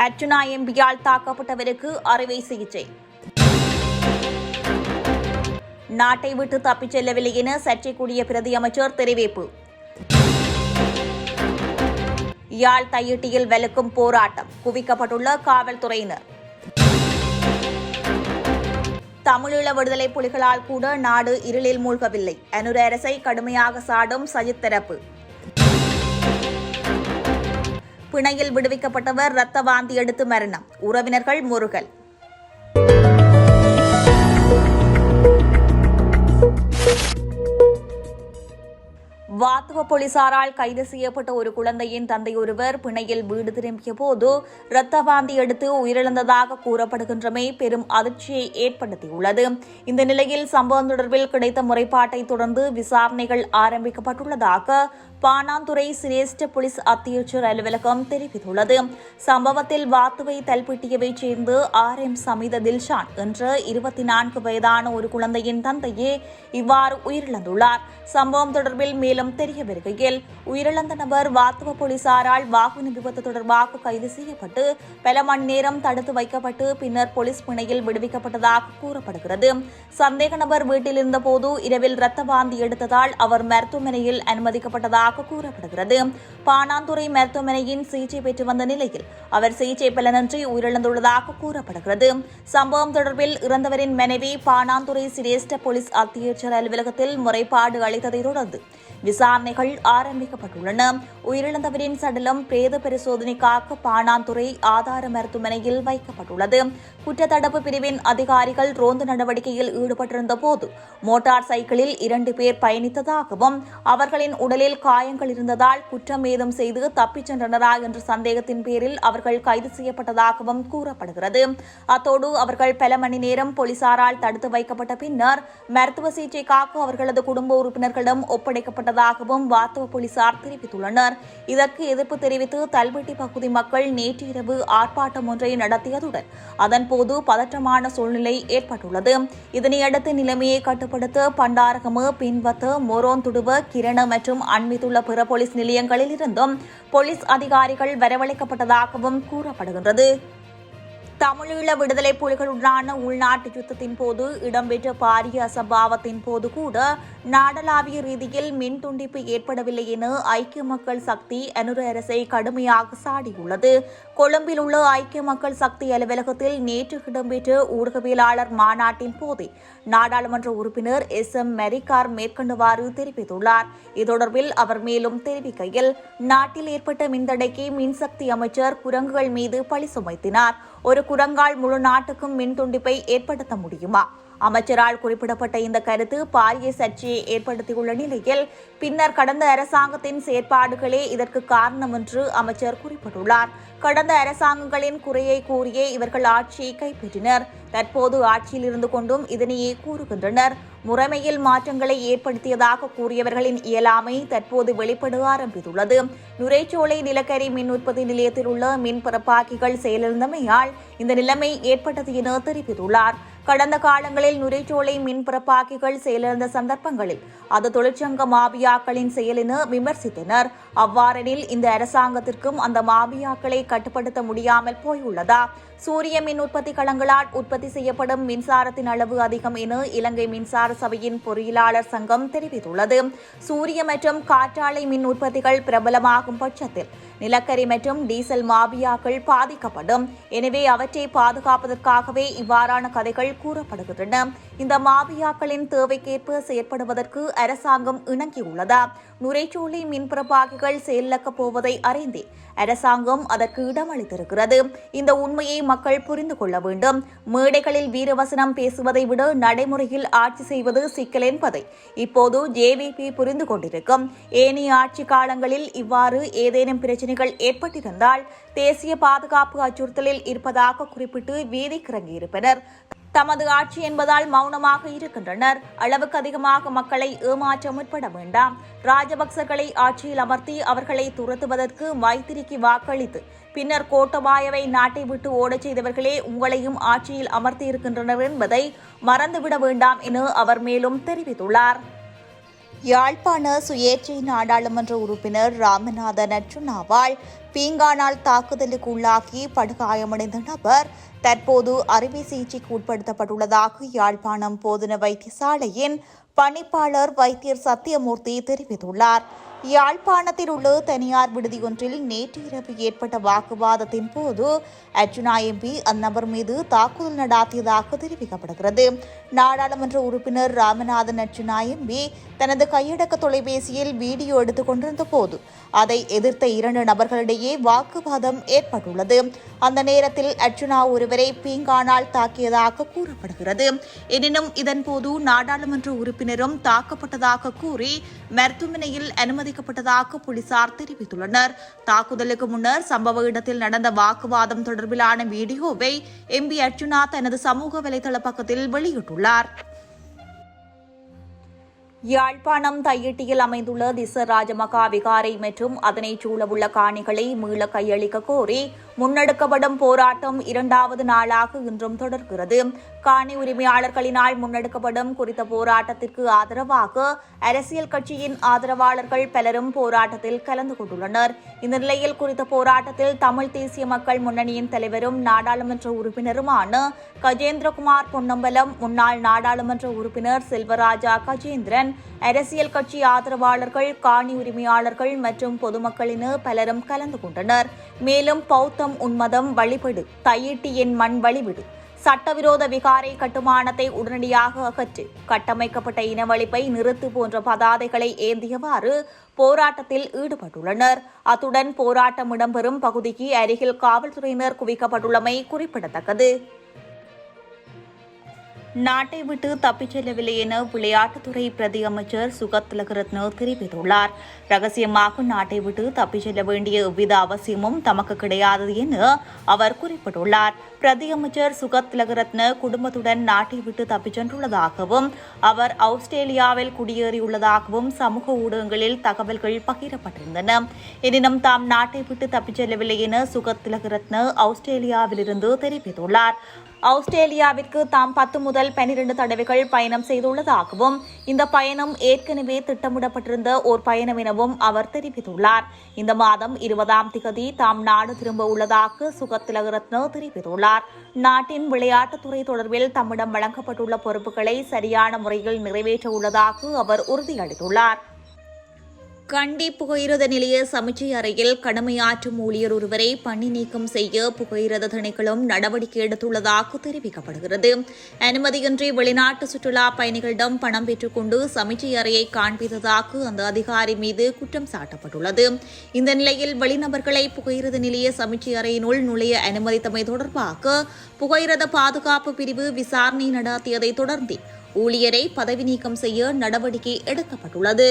அர்ச்சுனா எம்பியால் தாக்கப்பட்டவருக்கு அறுவை சிகிச்சை. நாட்டை விட்டு தப்பிச் செல்லவில்லை என சர்ச்சைக்குரிய பிரதி அமைச்சர் தெரிவிப்பு. யாழ் தையிட்டியில் வெளுக்கும் போராட்டம் குவிக்கப்பட்டுள்ள காவல்துறையினர். தமிழீழ விடுதலை புலிகளால் கூட நாடு இருளில் மூழ்கவில்லை. அனுர அரசை கடுமையாக சாடும் சஜித் தரப்பு. பிணையில் விடுவிக்கப்பட்டவர் ரத்த வாந்தி எடுத்து மரணம். உறவினர்கள் முருகல். வாத்துவ போலீசாரால் கைது செய்யப்பட்ட ஒரு குழந்தையின் தந்தை ஒருவர் பிணையில் வீடு திரும்பிய போது இரத்த வாந்தி எடுத்து உயிரிழந்ததாக கூறப்படுகின்றமை பெரும் அதிர்ச்சியை ஏற்படுத்தியுள்ளது. இந்த நிலையில் சம்பவம் தொடர்பில் கிடைத்த முறைப்பாட்டை தொடர்ந்து விசாரணைகள் ஆரம்பிக்கப்பட்டுள்ளதாக பாணாந்துறை சிரேஷ்ட போலீஸ் அத்தியட்சர் அலுவலகம் தெரிவித்துள்ளது. சம்பவத்தில் வாத்துவை தல்பிட்டியவைச் சேர்ந்து ஆர் எம் சமித தில்ஷான் என்ற இருபத்தி நான்கு வயதான ஒரு குழந்தையின் தந்தையே இவ்வாறு உயிரிழந்துள்ளார். சம்பவம் தொடர்பில் மேலும் தெரிய வருகையில் உயிரிழந்த நபர் வாத்துவ போலீசாரால் வாகன விபத்து தொடர்பாக கைது செய்யப்பட்டு பல மணி நேரம் தடுத்து வைக்கப்பட்டு பின்னர் போலீஸ் பிணையில் விடுவிக்கப்பட்டதாக கூறப்படுகிறது. சந்தேக நபர் வீட்டில் இருந்தபோது இரவில் இரத்த வாந்தி எடுத்ததால் அவர் மருத்துவமனையில் அனுமதிக்கப்பட்டதாக கூறப்படுகிறது. பாணாந்துறை மருத்துவமனையின் சிகிச்சை பெற்று வந்த நிலையில் அவர் சிகிச்சை பலனின்றி உயிரிழந்துள்ளதாக கூறப்படுகிறது. சம்பவம் தொடர்பில் இறந்தவரின் மனைவி பாணாந்துறை சிரேஷ்ட போலீஸ் அத்தியட்சர் அலுவலகத்தில் முறைப்பாடு அளித்ததை தொடர்ந்து விசாரணைகள் ஆரம்பிக்கப்பட்டுள்ளன. உயிரிழந்தவரின் சடலம் பிரேத பரிசோதனைக்காக பாணாந்துறை ஆதார மருத்துவமனையில் வைக்கப்பட்டுள்ளது. குற்றத்தடுப்பு பிரிவின் அதிகாரிகள் ரோந்து நடவடிக்கையில் ஈடுபட்டிருந்த போது மோட்டார் சைக்கிளில் இரண்டு பேர் பயணித்ததாகவும் அவர்களின் உடலில் காயங்கள் இருந்ததால் குற்றம் ஏதும் செய்து தப்பிச் சென்றனரா என்ற சந்தேகத்தின் பேரில் அவர்கள் கைது செய்யப்பட்டதாகவும் கூறப்படுகிறது. அத்தோடு அவர்கள் பல மணி நேரம் போலீசாரால் தடுத்து வைக்கப்பட்ட பின்னர் மருத்துவ சிகிச்சைக்காக அவர்களது குடும்ப உறுப்பினர்களிடம் ஒப்படைக்கப்பட்டதாகவும் வாத்தவ போலீசார் தெரிவித்துள்ளனர். இதற்கு எதிர்ப்பு தெரிவித்து தல்வெட்டி பகுதி மக்கள் நேற்று இரவு ஆர்ப்பாட்டம் ஒன்றை நடத்தியதுடன் அதன்போது பதற்றமான சூழ்நிலை ஏற்பட்டுள்ளது. இதனையடுத்து நிலைமையை கட்டுப்படுத்த பண்டாரகம பின்வத்த மொரோந்துடுவ கிரண மற்றும் உள்ள பிற போலீஸ் நிலையங்களில் இருந்தும் போலீஸ் அதிகாரிகள் வரவழைக்கப்பட்டதாகவும் கூறப்படுகின்றது. தமிழீழ விடுதலை புலிகளுடனான உள்நாட்டு யுத்தத்தின் போது இடம்பெற்ற பாரிய அசம்பாவத்தின் போது கூட நாடளாவிய ரீதியில் மின் துண்டிப்பு ஏற்படவில்லை என ஐக்கிய மக்கள் சக்தி அனுர அரசை கடுமையாக சாடியுள்ளது. கொழும்பில் உள்ள ஐக்கிய மக்கள் சக்தி அலுவலகத்தில் நேற்று இடம்பெற்ற ஊடகவியலாளர் மாநாட்டின் போதே நாடாளுமன்ற உறுப்பினர் எஸ். எம். மெரிகார் மேற்கொண்டவாறு தெரிவித்துள்ளார். இது தொடர்பில் அவர் மேலும் தெரிவிக்கையில் நாட்டில் ஏற்பட்ட மின்தடைக்கு மின்சக்தி அமைச்சர் குரங்குகள் மீது பழி சுமைத்தினார். ஒரு குரங்கால் முழு நாட்டுக்கும் மின் துண்டிப்பை ஏற்படுத்த முடியுமா? அமைச்சரால் குறிப்பிடப்பட்ட இந்த கருத்து பாரிய சர்ச்சையை ஏற்படுத்தியுள்ள நிலையில் பின்னர் கடந்த அரசாங்கத்தின் செயற்பாடுகளே இதற்கு காரணம் என்று அமைச்சர் குறிப்பிட்டுள்ளார். கடந்த அரசாங்கங்களின் குறையை கூறியே இவர்கள் ஆட்சியை கைப்பற்றினர். தற்போது ஆட்சியில் இருந்து கொண்டும் இதனையே கூறுகின்றனர். முறைமையில் மாற்றங்களை ஏற்படுத்தியதாக கூறியவர்களின் இயலாமை தற்போது வெளிப்பட ஆரம்பித்துள்ளது. நுரைச்சோலை நிலக்கரி மின் உற்பத்தி நிலையத்தில் உள்ள மின் பரப்பாக்கிகள் செயலிழந்தமையால் இந்த நிலைமை ஏற்பட்டது என தெரிவித்துள்ளார். கடந்த காலங்களில் நுரைச்சோலை மின் பிறப்பாக்கிகள் செயலிழந்த சந்தர்ப்பங்களில் அது தொழிற்சங்க மாபியாக்களின் செயல் என விமர்சித்தனர். அவ்வாறெனில் இந்த அரசாங்கத்திற்கும் அந்த மாபியாக்களை கட்டுப்படுத்த முடியாமல் போயுள்ளதா? சூரிய மின் உற்பத்தி களங்களால் உற்பத்தி செய்யப்படும் மின்சாரத்தின் அளவு அதிகம் என இலங்கை மின்சார சபையின் பொறியியலாளர் சங்கம் தெரிவித்துள்ளது. சூரிய மற்றும் காற்றாலை மின் உற்பத்திகள் பிரபலமாகும் பட்சத்தில் நிலக்கரி மற்றும் டீசல் மாபியாக்கள் பாதிக்கப்படும். எனவே அவற்றை பாதுகாப்பதற்காகவே இவ்வாறான கதைகள் கூறப்படுகின்றன. இந்த மாபியாக்களின் தேவைக்கேற்ப செயற்படுவதற்கு அரசாங்கம் இணங்கியுள்ளதா? நுரைச்சோலை மின்பிரபாகிகள் செயலிழக்கப் போவதை அறிந்தே அரசாங்கம் அதற்கு இடமளித்திருக்கிறது. இந்த உண்மையை மக்கள் புரிந்து கொள்ள வேண்டும். மேடைகளில் வீரவசனம் பேசுவதை விட நடைமுறையில் ஆட்சி செய்வது சிக்கல் என்பதை இப்போது ஜேவிபி புரிந்து கொண்டிருக்கும். ஏனைய ஆட்சி காலங்களில் இவ்வாறு ஏதேனும் பிரச்சனை பிரச்சினைகள் ஏற்பட்டிருந்தால் தேசிய பாதுகாப்பு அச்சுறுத்தலில் இருப்பதாக குறிப்பிட்டு வீதிக்கிறங்கியிருப்பனர் தமது ஆட்சி என்பதால் மௌனமாக இருக்கின்றனர். அளவுக்கு அதிகமாக மக்களை ஏமாற்ற முற்பட வேண்டாம். ராஜபக்சர்களை ஆட்சியில் அமர்த்தி அவர்களை துரத்துவதற்கு மைத்திரிக்கு வாக்களித்து பின்னர் கோட்டபாயவை நாட்டை விட்டு ஓடச் செய்தவர்களே உங்களையும் ஆட்சியில் அமர்த்தி இருக்கின்றனர் என்பதை மறந்துவிட வேண்டாம் என அவர் மேலும் தெரிவித்துள்ளார். யாழ்ப்பாண சுயேட்சை நாடாளுமன்ற உறுப்பினர் ராமநாதன் அர்ச்சுனாவால் பீங்கானால் தாக்குதலுக்கு உள்ளாகி படுகாயமடைந்த நபர் தற்போது அறுவை சிகிச்சைக்கு உட்படுத்தப்பட்டுள்ளதாக யாழ்ப்பாணம் போதன வைத்தியசாலையின் பணிப்பாளர் வைத்தியர் சத்தியமூர்த்தி தெரிவித்துள்ளார். யாழ்ப்பாணத்தில் உள்ள தனியார் விடுதியொன்றில் நேற்று இரவு ஏற்பட்ட வாக்குவாதத்தின் போது அர்ஜுனா எம்பி அந்நபர் மீது தாக்குதல் நடாத்தியதாக தெரிவிக்கப்படுகிறது. நாடாளுமன்ற உறுப்பினர் ராமநாதன் அர்ஜுனா எம்பி தனது கையடக்க தொலைபேசியில் வீடியோ எடுத்துக் கொண்டிருந்த போது அதை எதிர்த்த இரண்டு நபர்களிடையே வாக்குவாதம் ஏற்பட்டுள்ளது. அந்த நேரத்தில் அர்ஜுனா ஒருவரை பீங்கானால் தாக்கியதாக கூறப்படுகிறது. எனினும் இதன்போது நாடாளுமன்ற உறுப்பினரும் தாக்கப்பட்டதாக கூறி மருத்துவமனையில் அனுமதிக்கப்பட்டதாக போலீசார் தெரிவித்துள்ளனர். தாக்குதலுக்கு முன்னர் சம்பவ இடத்தில் நடந்த வாக்குவாதம் தொடர்பிலான வீடியோவை எம்பி அர்ஜுனா தனது சமூக வலைதள பக்கத்தில் வெளியிட்டுள்ளார். யாழ்ப்பாணம் தையிட்டியில் அமைந்துள்ள திச ராஜமகா விகாரை மற்றும் அதனைச் சூழவுள்ள காணிகளை மீள கையளிக்க கோரி முன்னெடுக்கப்படும் போராட்டம் இரண்டாவது நாளாக இன்றும் தொடர்கிறது. காணி உரிமையாளர்களினால் முன்னெடுக்கப்படும் குறித்த போராட்டத்திற்கு ஆதரவாக அரசியல் கட்சியின் ஆதரவாளர்கள் பலரும் போராட்டத்தில் கலந்து கொண்டுள்ளனர். இந்த நிலையில் குறித்த போராட்டத்தில் தமிழ் தேசிய மக்கள் முன்னணியின் தலைவரும் நாடாளுமன்ற உறுப்பினருமான கஜேந்திரகுமார் பொன்னம்பலம் முன்னாள் நாடாளுமன்ற உறுப்பினர் செல்வராஜா கஜேந்திரன் அரசியல் கட்சி ஆதரவாளர்கள் காணி உரிமையாளர்கள் மற்றும் பொதுமக்களின் பலரும் கலந்து கொண்டனர். மேலும் பௌத்தம் உன்மதம் வழிபடு. தையிட்டு என் மண் வழிவிடு. சட்டவிரோத விகாரை கட்டுமானத்தை உடனடியாக அகற்று. கட்டமைக்கப்பட்ட இனவழிப்பை நிறுத்து போன்ற பதாதைகளை ஏந்தியவாறு போராட்டத்தில் ஈடுபட்டுள்ளனர். அத்துடன் போராட்டம் இடம்பெறும் பகுதிக்கு அருகில் காவல்துறையினர் குவிக்கப்பட்டுள்ளமை குறிப்பிடத்தக்கது. நாட்டை விட்டு தப்பிச் செல்லவில்லை என விளையாட்டுத்துறை பிரதி அமைச்சர் சுகத் திலகரத்ன தெரிவித்துள்ளார். ரகசியமாக நாட்டை விட்டு தப்பிச் செல்ல வேண்டிய எவ்வித அவசியமும் தமக்கு கிடையாது என அவர் குறிப்பிட்டுள்ளார். பிரதியமைச்சர் சுகத் திலகரத்ன குடும்பத்துடன் நாட்டை விட்டு தப்பிச் சென்றுள்ளதாகவும் அவர் ஆஸ்திரேலியாவில் குடியேறியுள்ளதாகவும் சமூக ஊடகங்களில் தகவல்கள் பகிரப்பட்டிருந்தன. எனினும் தாம் நாட்டை விட்டு தப்பிச் செல்லவில்லை என சுகத் திலகரத்ன ஆஸ்திரேலியாவிலிருந்து தெரிவித்துள்ளார். ஆஸ்திரேலியாவிற்கு தாம் பத்து முதல் பனிரெண்டு தடவைகள் பயணம் செய்துள்ளதாகவும் இந்த பயணம் ஏற்கனவே திட்டமிடப்பட்டிருந்த ஓர் பயணம் எனவும் அவர் தெரிவித்துள்ளார். இந்த மாதம் இருபதாம் திகதி தாம் நாடு திரும்ப உள்ளதாக சுகத்திலகரத்ன தெரிவித்துள்ளார். நாட்டின் விளையாட்டுத்துறை தொடர்பில் தம்மிடம் வழங்கப்பட்டுள்ள பொறுப்புகளை சரியான முறையில் நிறைவேற்ற உள்ளதாக அவர் உறுதியளித்துள்ளார். கண்டி புகையிரத நிலைய சமைச்சை அறையில் கடமையாற்றும் ஊழியர் ஒருவரை பணி நீக்கம் செய்ய புகையிரத திணைக்களம் நடவடிக்கை எடுத்துள்ளதாக தெரிவிக்கப்படுகிறது. அனுமதியின்றி வெளிநாட்டு சுற்றுலா பயணிகளிடம் பணம் பெற்றுக்கொண்டு சமைச்சை அறையை காண்பித்ததாக அந்த அதிகாரி மீது குற்றம் சாட்டப்பட்டுள்ளது. இந்த நிலையில் வெளிநபர்களை புகையிரத நிலைய சமைச்சை அறையினுள் நுழைய அனுமதித்தமை தொடர்பாக புகையிரத பாதுகாப்பு பிரிவு விசாரணை நடாத்தியதை தொடர்ந்து ஊழியரை பதவி நீக்கம் செய்ய நடவடிக்கை எடுக்கப்பட்டுள்ளது.